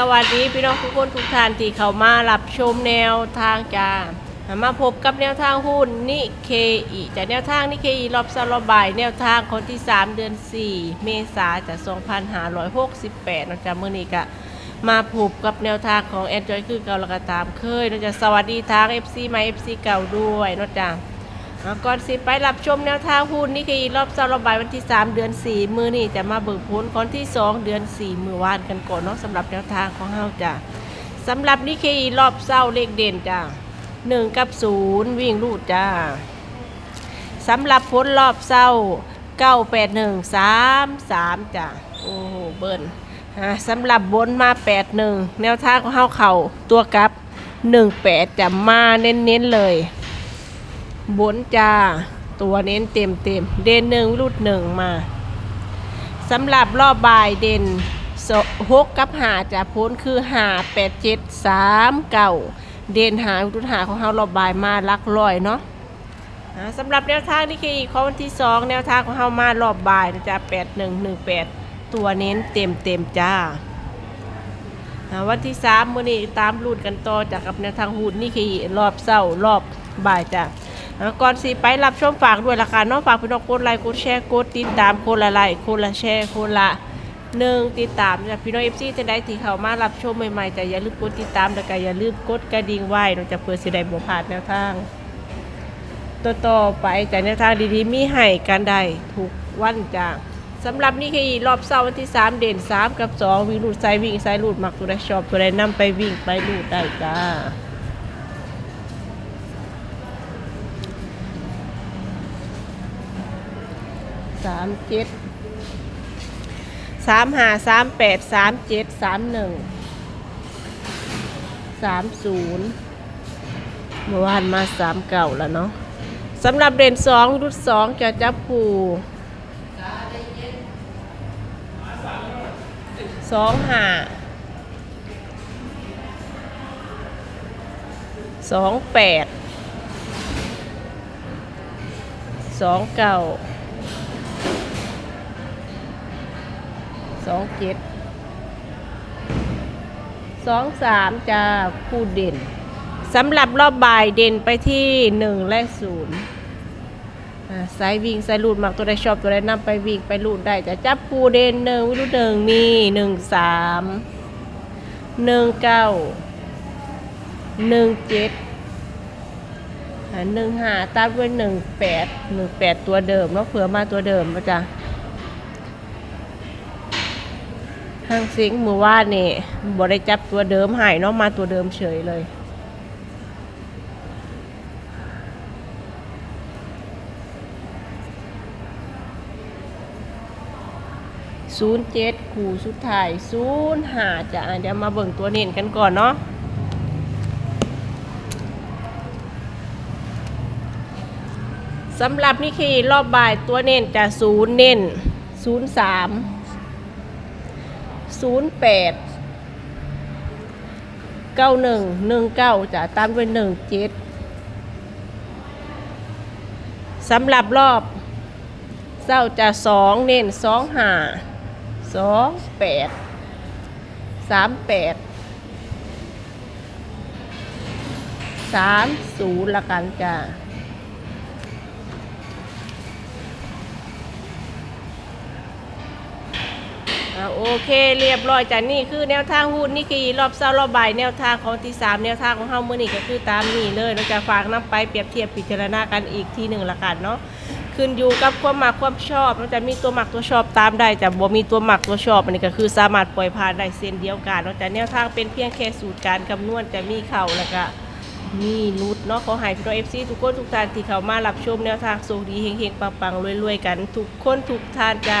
สวัสดีพี่น้องทุกคนทุกท่านที่เข้ามารับชมแนวทางจ้ามาพบกับแนวทางหุ้นนิเคอีจากแนวทางนิเคอีรอบสารบายแนวทางคนที่ 3 เดือน 4 เมษาจาก2568นะจ๊ะมื้อนี้ก็มาพบกับแนวทางของแอนจอยคือเก่าแล้วก็ตามเคยนะจ๊ะสวัสดีทาง FC ใหม่ FC เก่าด้วยนะจ๊ะ อ่าก่อนสิไปรับชมแนวทางหุ้นนี่คือรอบเซาระบายวันที่ 3 เดือน 4 มือนี่จะมาเบิกผลคอนที่ 2 เดือน 4 มือวานกันก่อนเนาะสำหรับแนวทางของเฮาจ้ะสำหรับนี่คือรอบเศร้าเลขเด่นจ้ะ1 กับ 0 วิ่งรูดจ้าสำหรับผลรอบเศร้า 9 8 1 3 3 จ้ะโอ้โหเบิ้ลอ่าสำหรับบนมา 8 1 แนวทางของเฮาเข่าตัวกับ 1 8จะมาเน้นๆเลย บนจ้า ตัวเน้นเต็มเต็ม เด่นหนึ่งรุดหนึ่งมาสำหรับรอบบ่ายเด่นหกกับหาจะพ้นคือหาแปดเจ็ดสามเก่าเด่นหารุดหาของเรารอบบ่ายมาลักลอยเนาะสำหรับแนวทางนี่คือข้อวันที่สองแนวทางของเรามารอบบ่ายนะจ๊ะแปดหนึ่งหนึ่งแปดตัวเน้นเต็มเต็มจ้าวันที่สามมื้อนี้ตามรูดกันต่อจากกับแนวทางหูดนี่คือรอบเศร้ารอบบ่ายจ้ะ ก่อนสิไปรับชมฝากด้วยละค่ะน้องฝากพี่น้องกดไลค์กดแชร์กดติดตามคนละไลค์คนละแชร์คนละหนึ่งติดตามจากพี่น้องเอฟซีจะได้ที่เข้ามารับชมใหม่ๆแต่อย่าลืมกดติดตามแล้วก็อย่าลืมกดกระดิ่งไว้เนอกจากเพื่อสิได้บ่พลาดแนวทางต่อต่อไปจากแนวทางดีๆมีให้กันได้ทุกวันจ้าสำหรับนี่คือรอบเสาร์วันที่ 3 เด่น 3 กับ 2 วิ่งลูดไซวิ่งไซลูดมักตัวใดชอบตัวใดนำไปวิ่งไปลูดได้จ้า สามเจ็ดสามห้าสามแปดสามเจ็ดสามหนึ่งสามศูนย์เมื่อวานมาสามเก่าแล้วเนาะสำหรับเด่นสองรุ่นสองจะจับผูสองห้าสองแปดสองเก้า สองเจ็ดสองสามจะคู่เด่นสำหรับรอบบ่ายเด่นไปที่หนึ่งและศูนย์สายวิ่งสายลูดมักตัวใดชอบตัวใดนำไปวิ่งไปลูดได้จะจับคู่เด่นหนึ่งวิรุหนึ่งมีหนึ่งสามหนึ่งเก้าหนึ่งเจ็ดหนึ่งห้าตัดด้วยหนึ่งแปดหนึ่งแปดตัวเดิมเนาะเผื่อมาตัวเดิมนะจ๊ะ ห้างซิงค์มือว่านี่บ่ได้จับตัวเดิมหายเนาะมาตัวเดิมเฉยเลย ศูนย์เจ็ดขู่สุดท้ายศูนย์หาจะเดี๋ยวมาเบิ่งตัวเน้นกันก่อนเนาะสำหรับนี่คือรอบบ่ายตัวเน้นจะศูนย์เน้นศูนย์สาม ศูนย์แปดเก้าหนึ่งหนึ่งเก้าจะตามด้วยหนึ่งเจ็ดสำหรับรอบเศร้าจะสองเน้นสองห้าสองแปดสามแปดสามศูนย์ละกันจ้า โอเคเรียบร้อยจ้ะนี่คือแนวทางหุ้นนี่คือรอบเศร้ารอบบ่ายแนวทางของที่สามแนวทางของเฮามื้อนี้ก็คือตามนี้เลยเราจะฝากนํไปเปรียบเทียบพิจารณากันอีกทีหนึ่งละกันเนาะขึ้นอยู่กับความมักความชอบเราจะมีตัวมักตัวชอบตามได้แต่บ่มีตัวมักตัวชอบอันนี้ก็คือสามารถปล่อยผ่านได้เส้นเดียวกันเนาะแต่แนวทางเป็นเพียงแค่สูตรการคำนวณจะมีเข่าแล้วก็มีนุดเนาะขอให้พี่น้อง FC ทุกคนทุกท่านที่เข้ามารับชมแนวทางโชคดีเฮงๆปังๆรวยๆกันทุกคนทุกท่านจ้า